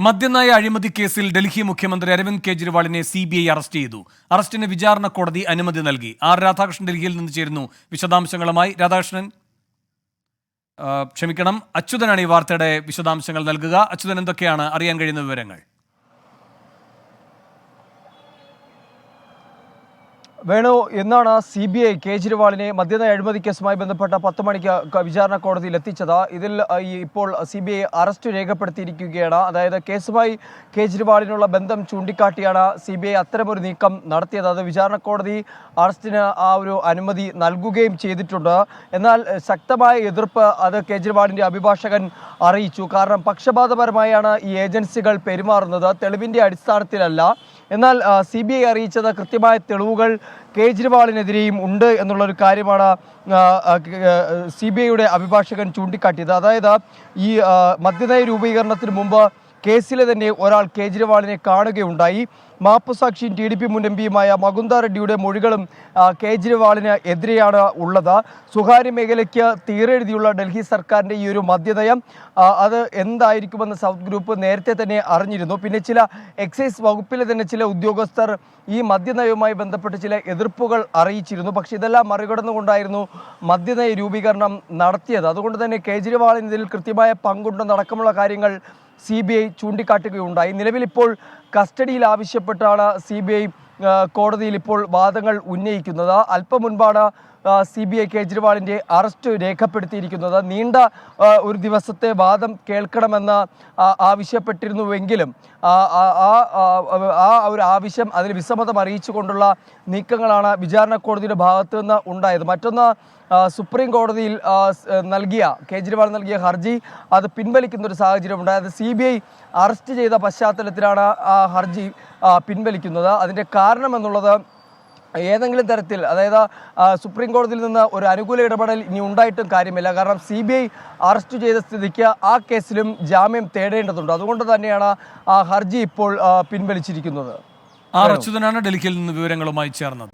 മദ്യനയ അഴിമതി കേസിൽ ഡൽഹി മുഖ്യമന്ത്രി അരവിന്ദ് കെജ്രിവാളിനെ സി ബി ഐ അറസ്റ്റ് ചെയ്തു. അറസ്റ്റിന് വിചാരണ കോടതി അനുമതി നൽകി. ആർ രാധാകൃഷ്ണൻ ഡൽഹിയിൽ നിന്ന് ചേരുന്നു. വിശദാംശങ്ങളുമായി രാധാകൃഷ്ണൻ. ക്ഷമിക്കണം. അച്യുതനാണ് ഈ വാർത്തയുടെ വിശദാംശങ്ങൾ നൽകുക. അച്യുതൻ എന്തൊക്കെയാണ്? അറിയാൻ കഴിയുന്ന വിവരങ്ങൾ. വേണു എന്നാണ് സി ബി ഐ കേജ്രിവാളിനെ മദ്യനയ അഴിമതി കേസുമായി ബന്ധപ്പെട്ട പത്ത് മണിക്ക് വിചാരണ കോടതിയിൽ എത്തിച്ചത്. ഇതിൽ ഇപ്പോൾ സി ബി ഐ അറസ്റ്റ് രേഖപ്പെടുത്തിയിരിക്കുകയാണ്. അതായത് കേസുമായി കേജ്രിവാളിനുള്ള ബന്ധം ചൂണ്ടിക്കാട്ടിയാണ് സി ബി ഐ അത്തരമൊരു നീക്കം നടത്തിയത്. അത് വിചാരണ കോടതി അറസ്റ്റിന് ആ ഒരു അനുമതി നൽകുകയും ചെയ്തിട്ടുണ്ട്. എന്നാൽ ശക്തമായ എതിർപ്പ് അത് കേജ്രിവാളിന്റെ അഭിഭാഷകൻ അറിയിച്ചു. കാരണം പക്ഷപാതപരമായാണ് ഈ ഏജൻസികൾ പെരുമാറുന്നത്. തെളിവിന്റെ അടിസ്ഥാനത്തിലല്ല. എന്നാൽ സി ബി ഐ അറിയിച്ചത് കൃത്യമായ തെളിവുകൾ കേജ്രിവാളിനെതിരെയും ഉണ്ട് എന്നുള്ളൊരു കാര്യമാണ് സി ബി ഐയുടെ അഭിഭാഷകൻ ചൂണ്ടിക്കാട്ടിയത്. അതായത് ഈ മദ്യനയ രൂപീകരണത്തിന് മുമ്പ് കേസിലെ തന്നെ ഒരാൾ കേജ്രിവാളിനെ കാണുകയുണ്ടായി. മാപ്പുസാക്ഷിയും ടി ഡി പി മുൻ എം പിയുമായ മകുന്ദ റെഡ്ഡിയുടെ മൊഴികളും കേജ്രിവാളിന് എതിരെയാണ് ഉള്ളത്. സ്വകാര്യ മേഖലയ്ക്ക് തീരെഴുതിയുള്ള ഡൽഹി സർക്കാരിന്റെ ഈ ഒരു മദ്യനയം അത് എന്തായിരിക്കുമെന്ന് സൗത്ത് ഗ്രൂപ്പ് നേരത്തെ തന്നെ അറിഞ്ഞിരുന്നു. പിന്നെ ചില എക്സൈസ് വകുപ്പിലെ തന്നെ ചില ഉദ്യോഗസ്ഥർ ഈ മദ്യനയവുമായി ബന്ധപ്പെട്ട് ചില എതിർപ്പുകൾ അറിയിച്ചിരുന്നു. പക്ഷേ ഇതെല്ലാം മറികടന്നുകൊണ്ടായിരുന്നു മദ്യനയ രൂപീകരണം നടത്തിയത്. അതുകൊണ്ട് തന്നെ കേജ്രിവാളിന് ഇതിൽ കൃത്യമായ പങ്കുണ്ടെന്നടക്കമുള്ള കാര്യങ്ങൾ സി ബി ഐ ചൂണ്ടിക്കാട്ടുകയുണ്ടായി. നിലവിൽ ഇപ്പോൾ കസ്റ്റഡിയിൽ ആവശ്യപ്പെട്ടാണ് സി ബി ഐ കോടതിയിൽ ഇപ്പോൾ വാദങ്ങൾ ഉന്നയിക്കുന്നത്. അല്പം മുൻപാണ് സി ബി ഐ കേജ്രിവാളിന്റെ അറസ്റ്റ് രേഖപ്പെടുത്തിയിരിക്കുന്നത്. നീണ്ട ഒരു ദിവസത്തെ വാദം കേൾക്കണമെന്ന് ആവശ്യപ്പെട്ടിരുന്നുവെങ്കിലും ആ ഒരു ആവശ്യം അതിൽ വിസമ്മതം അറിയിച്ചുകൊണ്ടുള്ള നീക്കങ്ങളാണ് വിചാരണ കോടതിയുടെ ഭാഗത്തു നിന്ന് ഉണ്ടായത്. മറ്റൊന്ന് സുപ്രീം കോടതിയിൽ നൽകിയ കേജ്രിവാൾ നൽകിയ ഹർജി അത് പിൻവലിക്കുന്ന ഒരു സാഹചര്യം ഉണ്ടായത് സി ബി ഐ അറസ്റ്റ് ചെയ്ത പശ്ചാത്തലത്തിലാണ് ആ ഹർജി പിൻവലിക്കുന്നത്. അതിന്റെ കാരണം എന്നുള്ളത് ഏതെങ്കിലും തരത്തിൽ അതായത് സുപ്രീം കോടതിയിൽ നിന്ന് ഒരു അനുകൂല ഇടപെടൽ ഇനി ഉണ്ടായിട്ടും കാര്യമില്ല. കാരണം സി ബി ഐ അറസ്റ്റ് ചെയ്ത സ്ഥിതിക്ക് ആ കേസിലും ജാമ്യം തേടേണ്ടതുണ്ട്. അതുകൊണ്ട് തന്നെയാണ് ആ ഹർജി ഇപ്പോൾ പിൻവലിച്ചിരിക്കുന്നത്. ആ അച്യുതനാണ് ഡൽഹിയിൽ നിന്ന് വിവരങ്ങളുമായി ചേർന്നത്.